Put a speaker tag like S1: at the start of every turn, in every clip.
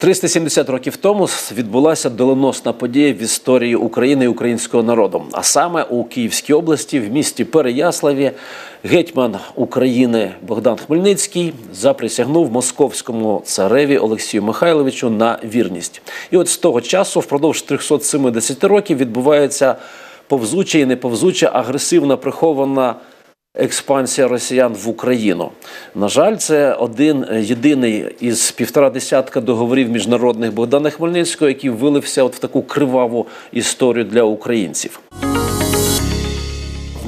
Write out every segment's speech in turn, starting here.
S1: 370 років тому відбулася доленосна подія в історії України і українського народу. А саме у Київській області, в місті Переяславі, гетьман України Богдан Хмельницький заприсягнув московському цареві Олексію Михайловичу на вірність. І от з того часу, впродовж 370 років, відбувається повзуча і неповзуча агресивна прихована експансія росіян в Україну. На жаль, це один єдиний із півтора десятка договорів міжнародних Богдана Хмельницького, який вилився от в таку криваву історію для українців.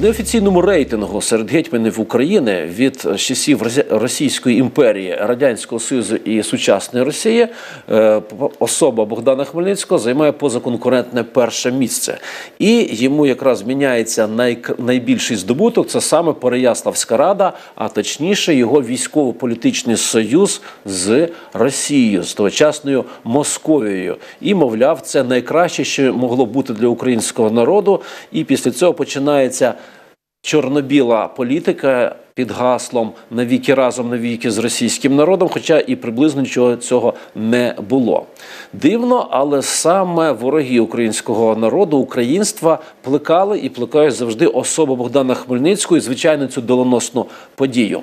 S1: Неофіційному рейтингу серед гетьманів України від часів Російської імперії, Радянського Союзу і сучасної Росії е, особа Богдана Хмельницького займає позаконкурентне перше місце. І йому якраз міняється найк- найбільший здобуток це саме Переяславська рада, а точніше його військово-політичний союз з Росією, з тогочасною Московією. І, мовляв, це найкраще, що могло бути для українського народу. І після цього починається чорно-біла політика під гаслом навіки разом, навіки з російським народом, хоча і приблизно нічого цього не було. Дивно, але саме вороги українського народу, українства плекали і плекають завжди особу Богдана Хмельницького і звичайно цю доленосну подію.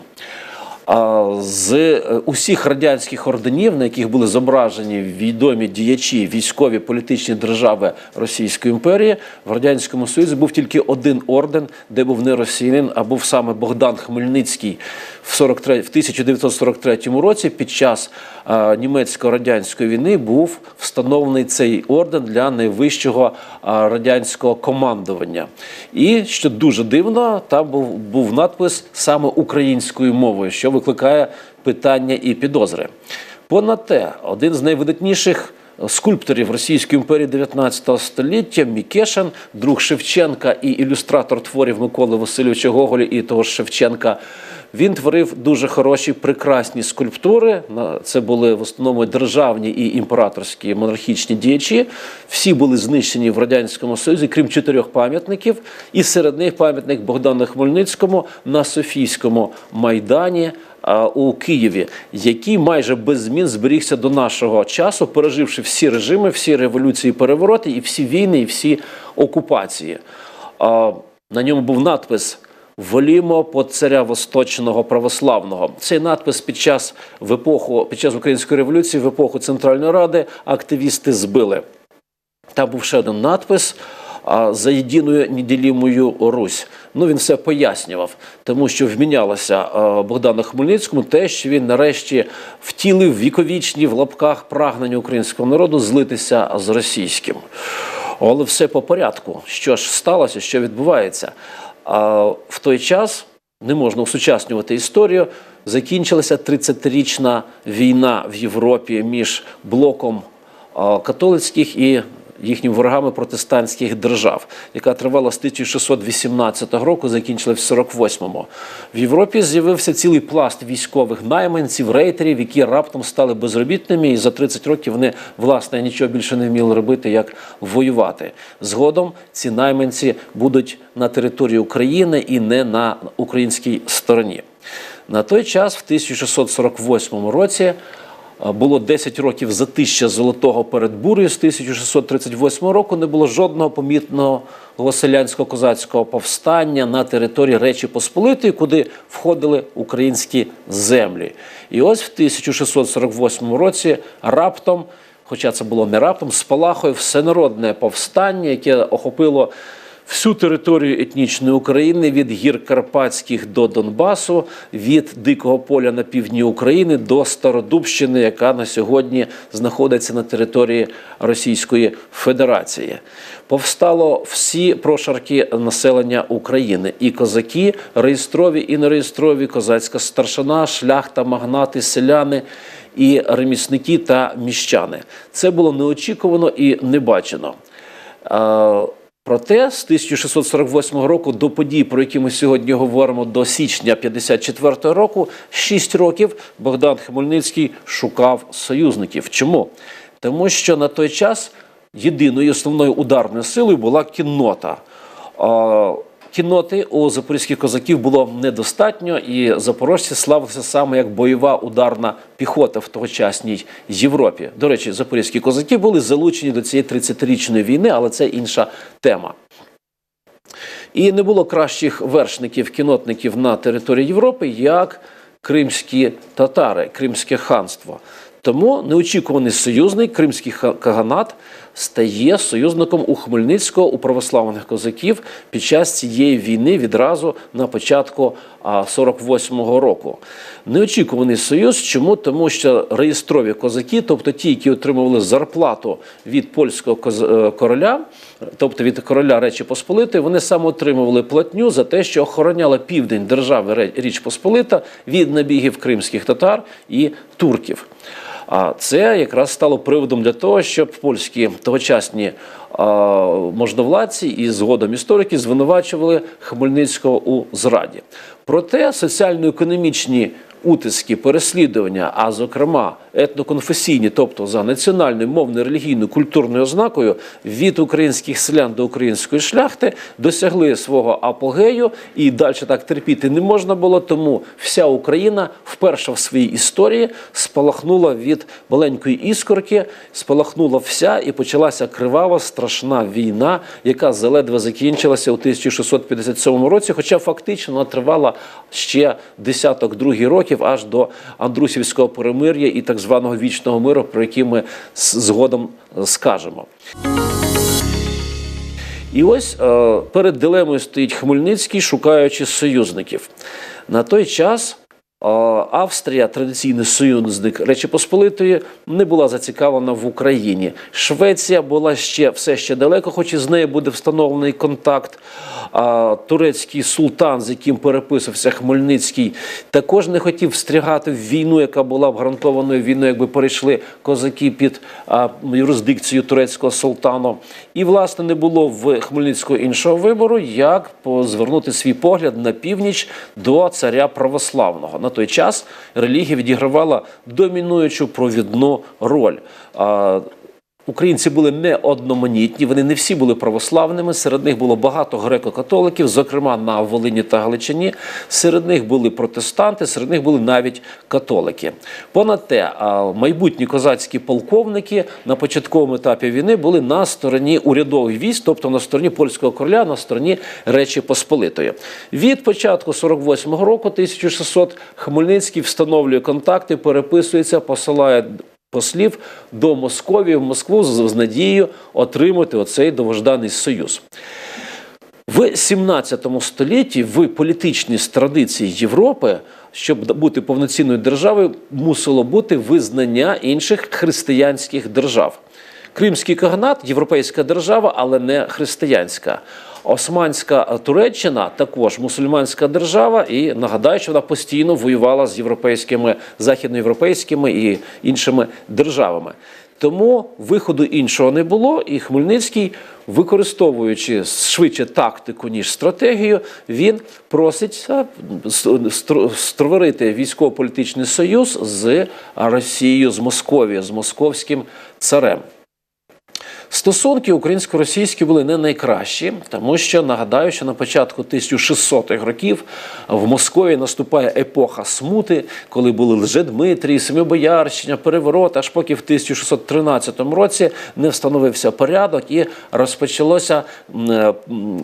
S1: З е, усіх радянських орденів, на яких були зображені відомі діячі, військові політичні держави Російської імперії, в радянському Союзі був тільки один орден, де був не росіянин, а був саме Богдан Хмельницький в 43, в 1943 році. Під час німецько-радянської війни був встановлений цей орден для найвищого радянського командування. І що дуже дивно, там був, був надпис саме українською мовою, що викликає питання і підозри. Понад те, один з найвидатніших скульпторів Російської імперії 19 століття Мікешин, друг Шевченка і ілюстратор творів Миколи Васильовича Гоголя і того ж Шевченка. Він творив дуже хороші, прекрасні скульптури. Це були в основному державні і імператорські монархічні діячі. Всі були знищені в радянському союзі, крім чотирьох пам'ятників. І серед них пам'ятник Богдану Хмельницькому на Софійському майдані у Києві, який майже без змін зберігся до нашого часу, переживши всі режими, всі революції, перевороти, і всі війни, і всі окупації. На ньому був надпис. Волімо по царя Восточного православного. Цей надпис під час в епоху, під час української революції, в епоху Центральної Ради активісти збили. Там був ще один надпис за єдиною неділімою Русь. Ну він все пояснював, тому що вмінялося Богдану Хмельницькому те, що він нарешті втілив віковічні в лапках прагнення українського народу злитися з російським. Але все по порядку. Що ж сталося, що відбувається? А в той час не можна усучаснювати історію. Закінчилася 30-річна війна в Європі між блоком католицьких і їхніми ворогами протестантських держав, яка тривала з 1618 року, закінчилась в 48-му. В Європі з'явився цілий пласт військових найманців, рейтерів, які раптом стали безробітними, і за 30 років вони власне нічого більше не вміли робити, як воювати. Згодом ці найманці будуть на території України і не на українській стороні. На той час, в 1648 році, було 10 років затища золотого перед бурею з 1638 року. Не було жодного помітного селянського козацького повстання на території Речі Посполитої, куди входили українські землі. І ось в 1648 році раптом, хоча це було не раптом, спалахує всенародне повстання, яке охопило всю територію етнічної України від гір Карпатських до Донбасу, від Дикого поля на півдні України до Стародубщини, яка на сьогодні знаходиться на території Російської Федерації. Повстало всі прошарки населення України: і козаки, реєстрові і нереєстрові, козацька старшина, шляхта, магнати, селяни. І ремісники та міщани. Це було неочікувано і небачено. Проте з 1648 року до подій, про які ми сьогодні говоримо, до січня 54 року, 6 років Богдан Хмельницький шукав союзників. Чому? Тому що на той час єдиною основною ударною силою була кіннота. Кінноти у запорізьких козаків було недостатньо, і запорожці славилися саме як бойова ударна піхота в тогочасній Європі. До речі, запорізькі козаки були залучені до цієї 30-річної війни, але це інша тема. І не було кращих вершників, кінотників на території Європи, як кримські татари, Кримське ханство. Тому неочікуваний союзник кримський каганат стає союзником у Хмельницького у православних козаків під час цієї війни відразу на початку а, 48-го року. Неочікуваний союз. Чому? Тому що реєстрові козаки, тобто ті, які отримували зарплату від польського е, короля, тобто від короля Речі Посполитої, вони саме отримували платню за те, що охороняла південь держави Річ Посполита від набігів кримських татар і турків. А це якраз стало приводом для того, щоб польські тогочасні можновладці і згодом історики звинувачували Хмельницького у зраді. Проте соціально-економічні утиски, переслідування, а зокрема етноконфесійні, тобто за національною, мовною, релігійною, культурною ознакою, від українських селян до української шляхти досягли свого апогею, і далі так терпіти не можна було. Тому вся Україна вперше в своїй історії спалахнула від маленької іскорки, спалахнула вся і почалася кривава страшна війна, яка заледве закінчилася у 1657 році, хоча фактично тривала ще десяток другий років аж до Андрусівського перемир'я і так званого вічного миру, про який ми згодом е, скажемо. І ось е, перед дилемою стоїть Хмельницький, шукаючи союзників. На той час Австрія, традиційний союзник Речі Посполитої, не була зацікавлена в Україні. Швеція була ще все ще далеко, хоч з нею буде встановлений контакт. Турецький султан, з яким переписувався Хмельницький, також не хотів встрягати в війну, яка була б гарантованою війною, якби перейшли козаки під юрисдикцію турецького султану. І, власне, не було в Хмельницького іншого вибору, як звернути свій погляд на північ до царя православного. На той час релігія відігравала домінуючу провідну роль. Українці були не одноманітні, вони не всі були православними. Серед них було багато греко-католиків, зокрема на Волині та Галичині. Серед них були протестанти, серед них були навіть католики. Понад те, майбутні козацькі полковники на початковому етапі війни були на стороні урядових військ, тобто на стороні польського короля, на стороні Речі Посполитої. Від початку 48-го року, 1600, Хмельницький встановлює контакти, переписується, посилає послів до Московії в Москву з, надією отримати оцей довожданий союз. В 17 столітті в політичній традиції Європи, щоб бути повноцінною державою, мусило бути визнання інших християнських держав. Кримський каганат європейська держава, але не християнська. Османська Туреччина також мусульманська держава, і нагадаю, що вона постійно воювала з європейськими західноєвропейськими і іншими державами. Тому виходу іншого не було, і Хмельницький, використовуючи швидше тактику ніж стратегію, він просить створити військово-політичний союз з Росією, з Московією, з московським царем. Стосунки українсько-російські були не найкращі, тому що нагадаю, що на початку 1600-х років в Московії наступає епоха смути, коли були Лжедмитрій, Семибоярщина, переворот, аж поки в 1613 році не встановився порядок і розпочалося е,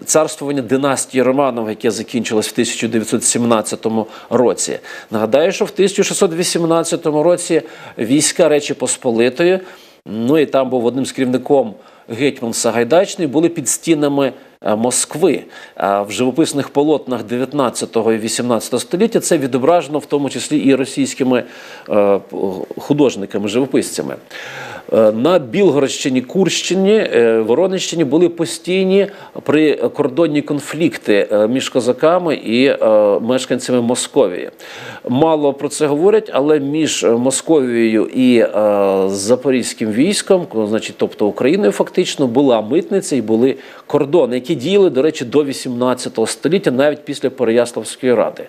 S1: царствування династії Романових, яке закінчилось в 1917 році. Нагадаю, що в 1618 році війська Речі Посполитої Ну і там був одним з керівником гетьман Сагайдачний, були під стінами Москви. В живописних полотнах 19-го і 18 століття це відображено в тому числі і російськими е, художниками, живописцями. Е, На Білгородщині, Курщині, е, Воронищині були постійні прикордонні конфлікти е, між козаками і е, мешканцями Московії. Мало про це говорять, але між Московією і е, Запорізьким військом, значить, тобто Україною, фактично була митниця і були кордони, які діяли, до речі, до 18 століття, навіть після Переяславської ради.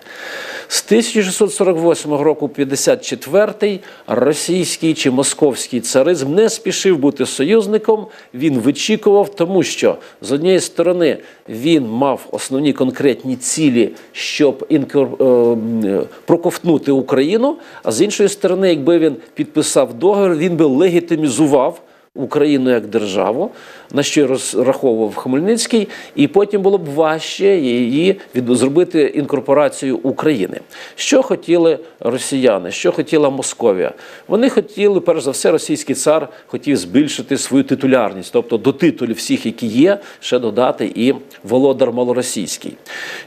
S1: З 1648 року 54-й російський чи московський царизм не спішив бути союзником. Він вичікував, тому що з однієї сторони він мав основні конкретні цілі, щоб інкор... е, проковтнути Україну. А з іншої сторони, якби він підписав договір, він би легітимізував. Україну як державу, на що розраховував Хмельницький, і потім було б важче її від зробити інкорпорацію України. Що хотіли росіяни? Що хотіла Московія? Вони хотіли, перш за все, російський цар хотів збільшити свою титулярність, тобто до титулів всіх, які є, ще додати і володар малоросійський.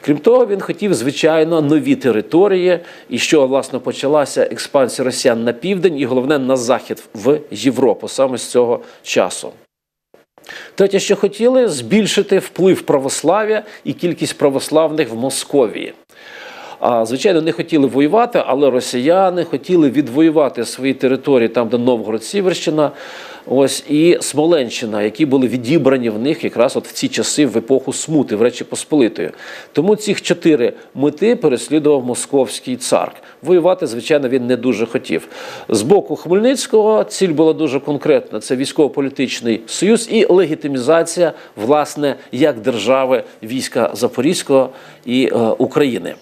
S1: Крім того, він хотів, звичайно, нові території, і що власне почалася експансія росіян на південь, і головне на захід в Європу, саме з цього часу. Третє, що хотіли збільшити вплив православ'я і кількість православних в Московії. А звичайно, не хотіли воювати, але росіяни хотіли відвоювати свої території там, де Новгород Сіверщина, ось і Смоленщина, які були відібрані в них якраз от в ці часи в епоху смути в Речі Посполитої. Тому цих чотири мети переслідував московський цар. Воювати, звичайно, він не дуже хотів. З боку Хмельницького ціль була дуже конкретна: це військово-політичний союз і легітимізація, власне, як держави війська Запорізького і е, України.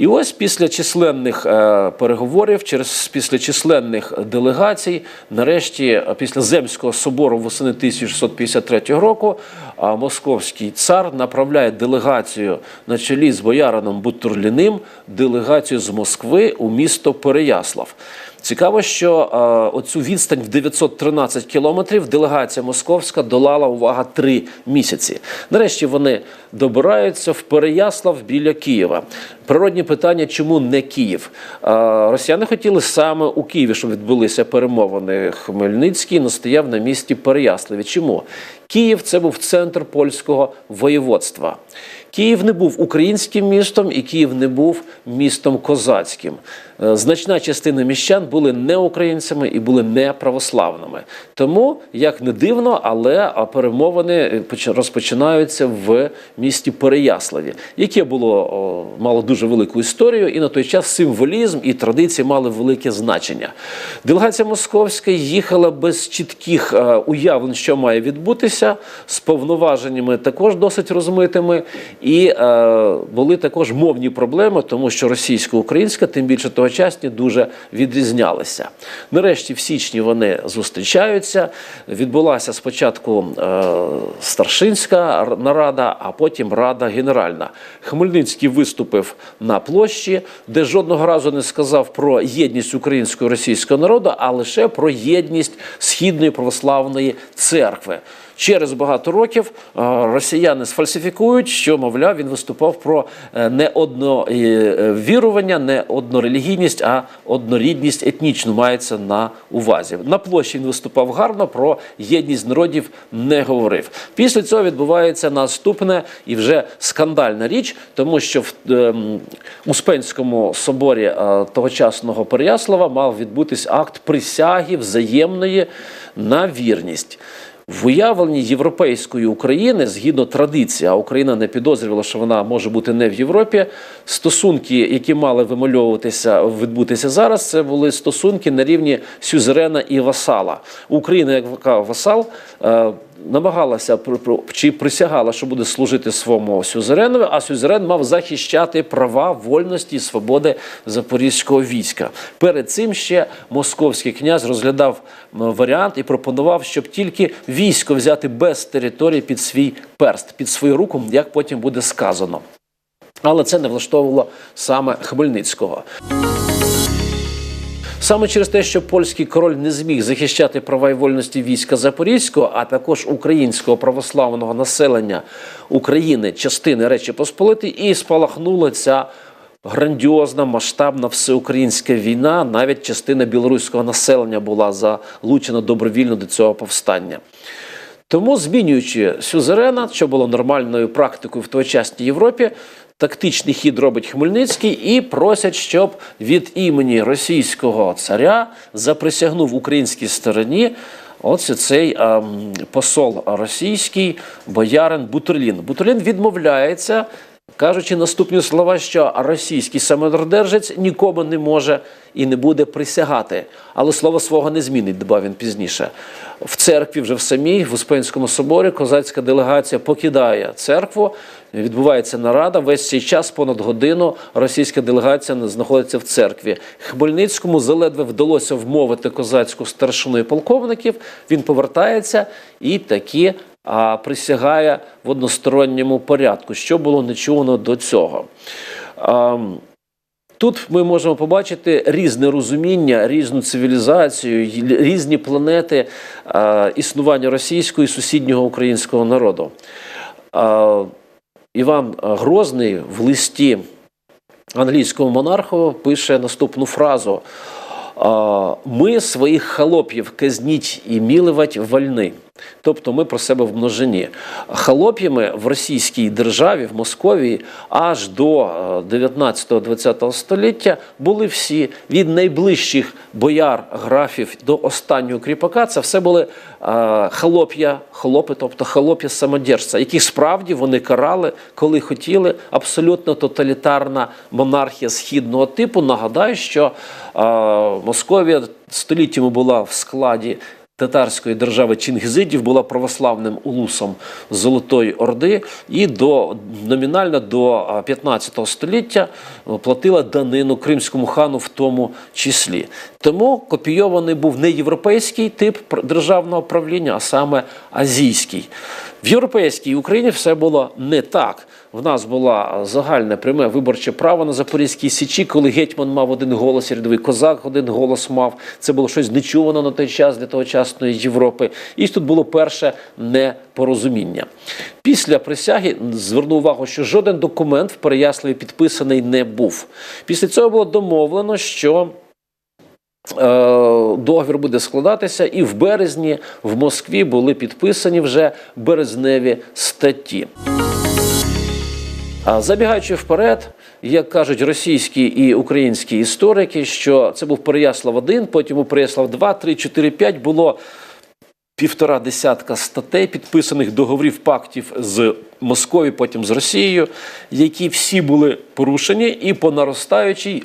S1: І ось після численних е, переговорів, через після численних делегацій, нарешті, е, після Земського собору восени 1653 року, е, московський цар направляє делегацію на чолі з боярином Бутурліним, делегацію з Москви у місто Переяслав. Цікаво, що е, оцю відстань в 913 кілометрів делегація московська долала увага три місяці. Нарешті вони добираються в Переяслав біля Києва. Природні питання, чому не Київ? Е, росіяни хотіли саме у Києві, щоб відбулися перемовини. Хмельницький настояв на місті Переяславі. Чому? Київ це був центр польського воєводства. Київ не був українським містом, і Київ не був містом козацьким. Е, Значна частина міщан були не українцями і були не православними. Тому, як не дивно, але перемовини е, розпочинаються в місті Переяславі, яке було мало дуже велику історію, і на той час символізм і традиції мали велике значення. Делегація московська їхала без чітких е, уявлень, що має відбутися, з повноваженнями також досить розмитими. І е, були також мовні проблеми, тому що російсько-українська, тим більше тогочасні, дуже відрізнялися. Нарешті, в січні вони зустрічаються. Відбулася спочатку е, старшинська нарада, а потім Рада Генеральна. Хмельницький виступив на площі, де жодного разу не сказав про єдність українського і російського народу, а лише про єдність східної православної церкви. Через багато років е, росіяни сфальсифікують, що мовляв він виступав про е, не одно е, не однорелігійність, а однорідність етнічну мається на увазі. На площі він виступав гарно, про єдність народів не говорив. Після цього відбувається наступне і вже скандальна річ, тому що в ем, Успенському соборі тогочасного Переяслава мав відбутись акт присяги взаємної на вірність. В уявленні європейської України, згідно традиції, а Україна не підозрювала, що вона може бути не в Європі. Стосунки, які мали вимальовуватися, відбутися зараз, це були стосунки на рівні сюзерена і васала. Україна, як васал, е, намагалася чи присягала, що буде служити своєму сюзеренові, а сюзерен мав захищати права, вольності і свободи запорізького війська. Перед цим ще московський князь розглядав варіант і пропонував, щоб тільки військо взяти без території під свій перст, під свою руку, як потім буде сказано. Але це не влаштовувало саме Хмельницького. Саме через те, що польський король не зміг захищати права і вольності війська Запорізького, а також українського православного населення України, частини Речі Посполитої, і спалахнула ця грандіозна масштабна всеукраїнська війна. Навіть частина білоруського населення була залучена добровільно до цього повстання. Тому, змінюючи сюзерена, що було нормальною практикою в тогочасній Європі, тактичний хід робить Хмельницький і просять, щоб від імені російського царя заприсягнув українській стороні Ось цей а, посол російський боярин Бутерлін. Бутерлін відмовляється, кажучи наступні слова, що російський самодержець нікому не може і не буде присягати. Але слово свого не змінить, додав він пізніше. В церкві, вже в самій, в Успенському соборі, козацька делегація покидає церкву. Відбувається нарада. Весь цей час, понад годину, російська делегація знаходиться в церкві. Хмельницькому заледве вдалося вмовити козацьку старшину і полковників. Він повертається і таки а, присягає в односторонньому порядку, що було не чуно до цього. Тут ми можемо побачити різне розуміння, різну цивілізацію, різні планети існування російського і сусіднього українського народу. Іван Грозний в листі англійському монарху пише наступну фразу: Ми своїх холопів казніть і міливать вольни. Тобто ми про себе в множині. Холоп'ями в російській державі, в Московії, аж до 19-20 століття були всі від найближчих бояр, графів до останнього кріпака. Це все були е, холоп'я, холопи, тобто холоп'я самодержця, яких справді вони карали, коли хотіли. Абсолютно тоталітарна монархія східного типу. Нагадаю, що е, Московія століттями була в складі татарської держави Чингізидів була православним улусом Золотої Орди і до номінально до 15 століття платила данину кримському хану в тому числі. Тому копійований був не європейський тип державного правління, а саме азійський. В європейській Україні все було не так. В нас була загальне пряме виборче право на Запорізькій Січі, коли гетьман мав один голос, рядовий козак один голос мав. Це було щось нечувано на той час для тогочасної Європи. І тут було перше непорозуміння. Після присяги звернув увагу, що жоден документ в Переяславі підписаний не був. Після цього було домовлено, що Е, Договір буде складатися, і в березні в Москві були підписані вже березневі статті. Забігаючи вперед, як кажуть російські і українські історики, що це був Переяслав 1, потім у Переяслав 2, 3, 4, 5 було півтора десятка статей, підписаних договорів пактів з Московією, потім з Росією, які всі були порушені і по наростаючій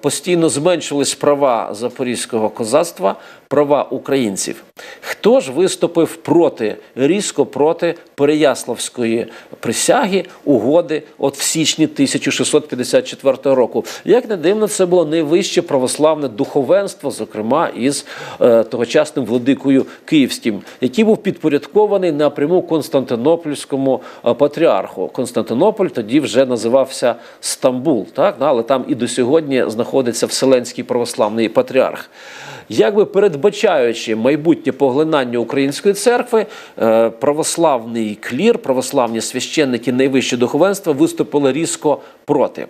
S1: постійно зменшились права запорізького козацтва, права українців. Хто ж виступив проти різко проти Переяславської присяги угоди от в січні 1654 року? Як не дивно, це було найвище православне духовенство, зокрема із е, тогочасним владикою Київським, який був підпорядкований напряму Константинопольському е, патріарху. Константинополь тоді вже називався Стамбул, так Ну, але там і до сьогодні знаходиться Вселенський православний патріарх. Якби передбачаючи майбутнє поглинання української церкви, е, православний клір, православні священники, найвище духовенство виступили різко проти.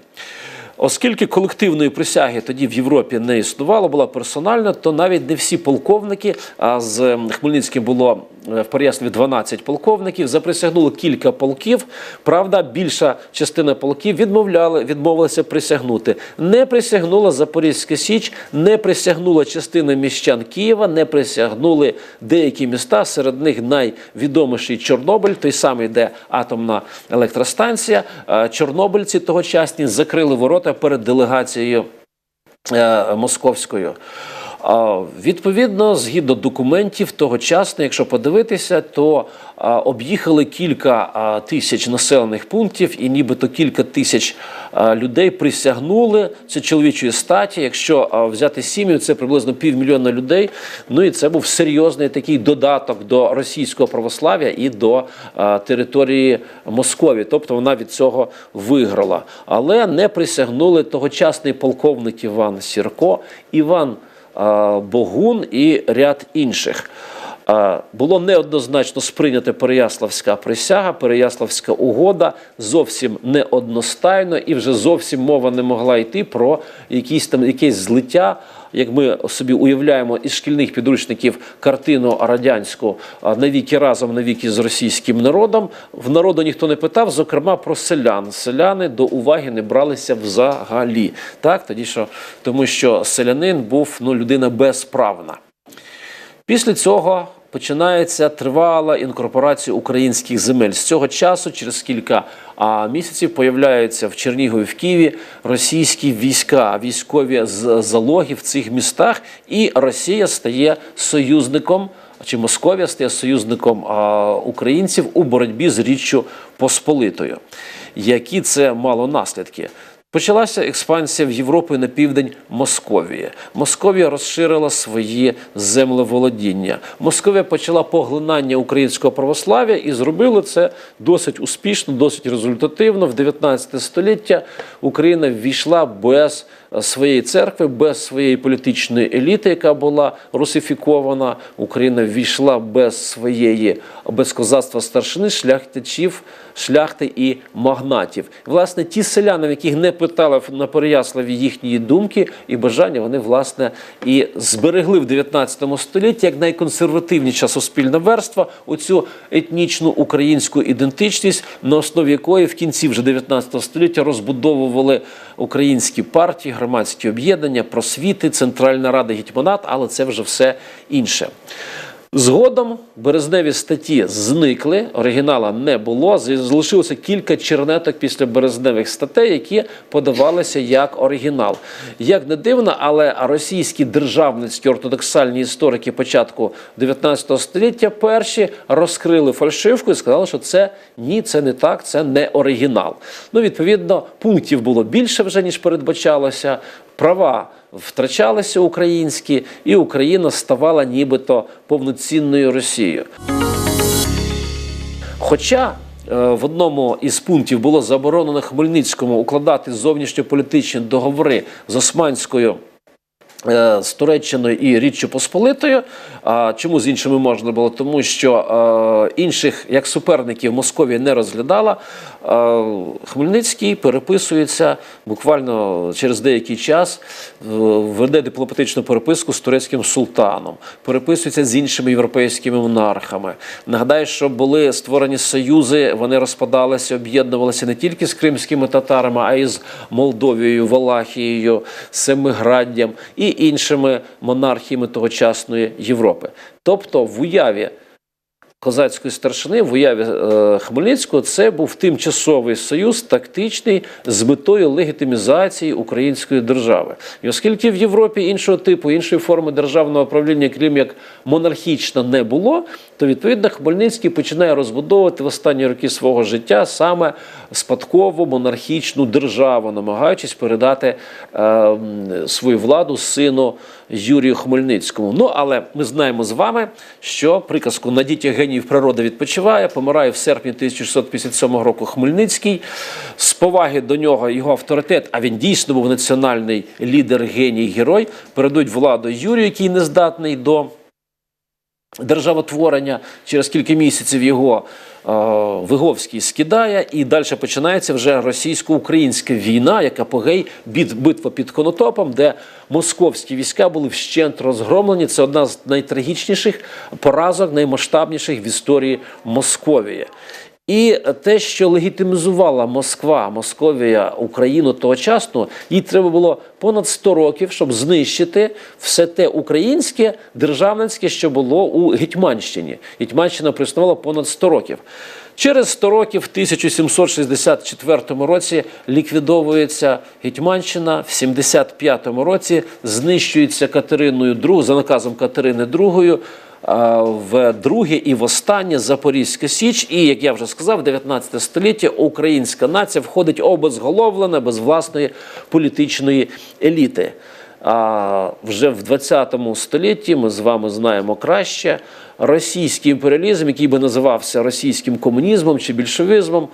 S1: Оскільки колективної присяги тоді в Європі не існувало, була персональна, то навіть не всі полковники, а з Хмельницьким було в Переяславі 12 полковників, заприсягнуло кілька полків. Правда, більша частина полків відмовляли, відмовилася присягнути. Не присягнула Запорізька Січ, не присягнула частина міщан Києва, не присягнули деякі міста. Серед них найвідоміший Чорнобиль, той самий, де атомна електростанція. Е, Чорнобильці тогочасні закрили ворота перед делегацією е, московською. Відповідно, згідно документів тогочасно, якщо подивитися, то об'їхали кілька тисяч населених пунктів, і нібито кілька тисяч людей присягнули це чоловічої статі. Якщо взяти сім'ю, це приблизно півмільйона людей. Ну і це був серйозний такий додаток до російського православ'я і до території Московії. Тобто вона від цього виграла. Але не присягнули тогочасний полковник Іван Сірко, Іван Богун і ряд інших. Було неоднозначно сприйнята Переяславська присяга, Переяславська угода зовсім неодностайно, і вже зовсім мова не могла йти про якісь там якесь злиття. Як ми собі уявляємо із шкільних підручників картину радянську навіки разом, навіки з російським народом, в народу ніхто не питав, зокрема про селян. Селяни до уваги не бралися взагалі. Так, тоді що, тому що селянин був ну, людина безправна. Після цього починається тривала інкорпорація українських земель. З цього часу, через кілька місяців, появляються в Чернігові в Києві російські війська, військові залоги в цих містах, і Росія стає союзником. Чи Московія стає союзником українців у боротьбі з Річчю Посполитою? Які це мало наслідки? Почалася експансія в Європу на південь Московії. Московія розширила свої землеволодіння. Московія почала поглинання українського православ'я і зробила це досить успішно, досить результативно. В 19 століття Україна ввійшла без своєї церкви, без своєї політичної еліти, яка була русифікована. Україна ввійшла без своєї без козацтва старшини, шляхтичів, шляхти і магнатів. Власне, ті селяни, яких не питали на Переяславі їхньої думки і бажання, вони власне і зберегли в 19 столітті як найконсервативніша суспільна верства оцю етнічну українську ідентичність, на основі якої в кінці вже 19 століття розбудовували українські партії, громадські об'єднання, просвіти, Центральна Рада, гетьманат, але це вже все інше. Згодом березневі статті зникли, оригінала не було. Залишилося кілька чернеток після березневих статей, які подавалися як оригінал. Як не дивно, але російські державницькі ортодоксальні історики початку 19 століття перші розкрили фальшивку і сказали, що це ні, це не так, це не оригінал. Ну, відповідно, пунктів було більше вже ніж передбачалося. Права втрачалися українські, і Україна ставала нібито повноцінною Росією. Хоча е, в одному із пунктів було заборонено Хмельницькому укладати зовнішньополітичні договори з Османською. е, З Туреччиною і Річчю Посполитою. А чому з іншими можна було? Тому що е, інших як суперників Московія не розглядала. Хмельницький переписується буквально через деякий час, е, веде дипломатичну переписку з турецьким султаном, переписується з іншими європейськими монархами. Нагадаю, що були створені союзи, вони розпадалися, об'єднувалися не тільки з кримськими татарами, а й з Молдовією, Валахією, Семиграддям і іншими монархіями тогочасної Європи. Тобто в уяві козацької старшини в уяві е, Хмельницького це був тимчасовий союз, тактичний з метою легітимізації української держави. І оскільки в Європі іншого типу, іншої форми державного правління, крім як монархічна, не було, то відповідно Хмельницький починає розбудовувати в останні роки свого життя саме спадкову монархічну державу, намагаючись передати е, свою владу сину Юрію Хмельницькому. Ну але ми знаємо з вами, що приказку на дітях геніїв природи відпочиває, помирає в серпні 1657 року Хмельницький. З поваги до нього його авторитет, а він дійсно був національний лідер, геній, герой, передуть владу Юрію, який не здатний до державотворення. Через кілька місяців його е, Виговський скидає, і далі починається вже російсько-українська війна, яка погей битва під Конотопом, де московські війська були вщент розгромлені. Це одна з найтрагічніших поразок, наймасштабніших в історії Московії. І те, що легітимізувала Москва, Московія, Україну тогочасно, їй треба було понад 100 років, щоб знищити все те українське державницьке, що було у Гетьманщині. Гетьманщина проіснувала понад 100 років. Через 100 років, в 1764 році, ліквідовується Гетьманщина, в 75 році знищується Катериною II, за наказом Катерини II, в друге і в останнє Запорізька Січ. І, як я вже сказав, 19 століття українська нація входить обезголовлена без власної політичної еліти. А вже в 20 столітті ми з вами знаємо краще російський імперіалізм, який би називався російським комунізмом чи більшовизмом.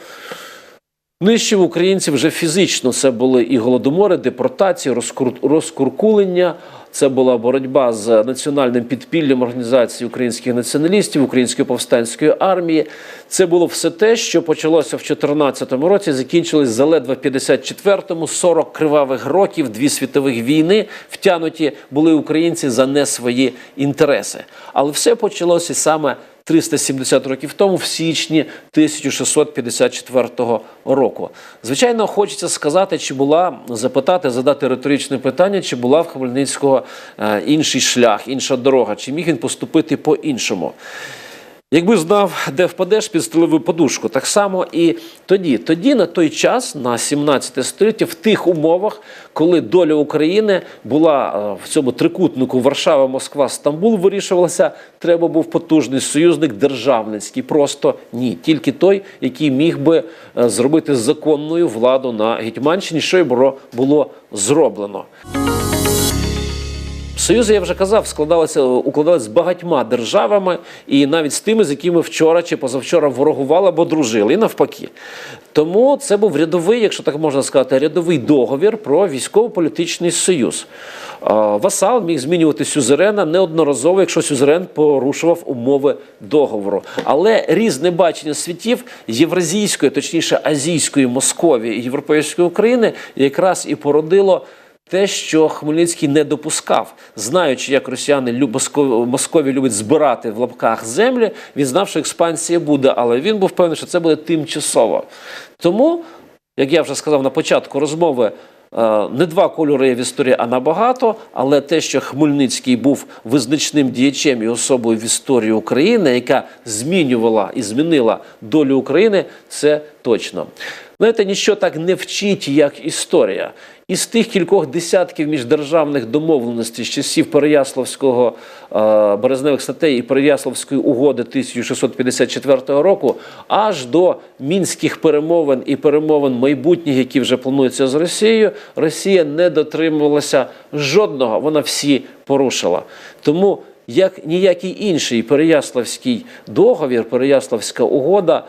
S1: Нищив українців вже фізично. Це були і голодомори, депортації, розкур... розкуркулення. Це була боротьба з національним підпіллям організації українських націоналістів, української повстанської армії. Це було все те, що почалося в 2014 році, закінчилось заледве в 54-му, 40 кривавих років, дві світових війни. Втянуті були українці за не свої інтереси. Але все почалося саме 370 років тому, в січні 1654 року. Звичайно, хочеться сказати, чи була запитати, задати риторичне питання, чи була в Хмельницького е, інший шлях, інша дорога, чи міг він поступити по-іншому. Якби знав, де впадеш, підстелив би подушку. Так само і тоді. Тоді, на той час, на 17 століття, в тих умовах, коли доля України була е, в цьому трикутнику Варшава, Москва, Стамбул, вирішувалася, треба був потужний союзник державницький. Просто ні, тільки той, який міг би е, зробити законною владу на Гетьманщині, що й було зроблено. Союзи, я вже казав, складалися укладалися з багатьма державами і навіть з тими, з якими вчора чи позавчора ворогували або дружили, і навпаки. Тому це був рядовий, якщо так можна сказати, рядовий договір про військово-політичний союз. Васал міг змінювати сюзерена неодноразово, якщо сюзерен порушував умови договору. Але різне бачення світів євразійської, точніше азійської Московії і європейської України якраз і породило. Те, що Хмельницький не допускав, знаючи, як росіяни Москові любить збирати в лапках землі, він знав, що експансія буде, але він був певний, що це буде тимчасово. Тому, як я вже сказав на початку розмови, е, не два кольори є в історії, а набагато. Але те, що Хмельницький був визначним діячем і особою в історії України, яка змінювала і змінила долю України, це точно. Знаєте, ніщо так не вчить, як історія. Із тих кількох десятків міждержавних домовленостей з часів Переяславського е, березневих статей і Переяславської угоди 1654 року, аж до мінських перемовин і перемовин майбутніх, які вже плануються з Росією, Росія не дотримувалася жодного. Вона всі порушила. Тому як ніякий інший Переяславський договір, Переяславська угода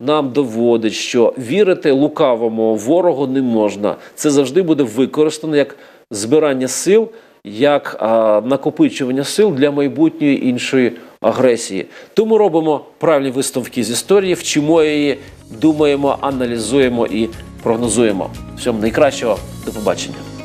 S1: нам доводить, що вірити лукавому ворогу не можна. Це завжди буде використано як збирання сил, як а, накопичування сил для майбутньої іншої агресії. Тому робимо правильні висновки з історії, вчимо її, думаємо, аналізуємо і прогнозуємо. Всього найкращого, до побачення.